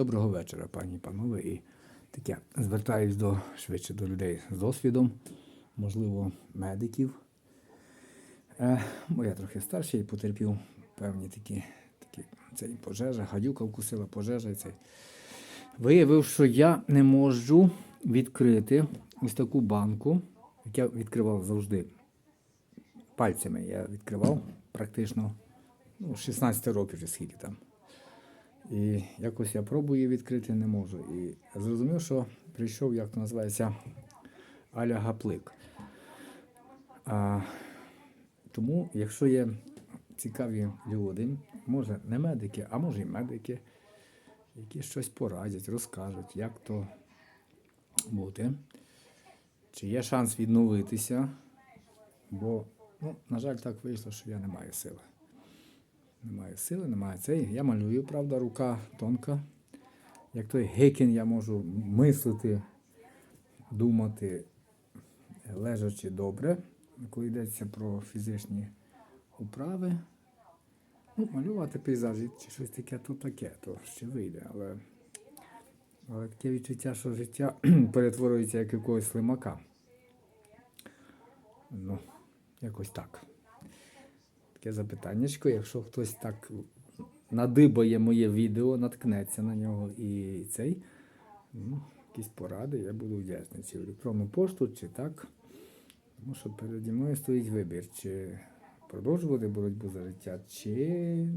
Доброго вечора, пані і панове. І таке звертаюсь до швидше до людей з досвідом, можливо, медиків. Е, бо я трохи старший і потерпів певні такі, такі цей пожежа, гадюка вкусила пожежа. Цей. Виявив, що я не можу відкрити ось таку банку, як я відкривав завжди. Пальцями я відкривав практично ну, 16 років чи скільки там. І якось я пробую відкрити, не можу. І зрозумів, що прийшов, як то називається, Аля Гаплик. А, тому, якщо є цікаві люди, може не медики, а може і медики, які щось порадять, розкажуть, як то бути, чи є шанс відновитися, бо, ну, на жаль, так вийшло, що я не маю сили. Немає сили, немає цієї. Я малюю, правда, рука тонка. Як той гекін я можу мислити, думати, лежачи добре, коли йдеться про фізичні управи. Ну, малювати пейзажі чи щось таке, то таке, то ще вийде. Але, але таке відчуття, що життя перетворюється як якогось слимака. Ну, якось так таке запитаннячко. Якщо хтось так надибає моє відео, наткнеться на нього і цей, ну, якісь поради, я буду вдячний. Чи в електронну пошту, чи так. Тому що переді мною стоїть вибір, чи продовжувати боротьбу за життя, чи.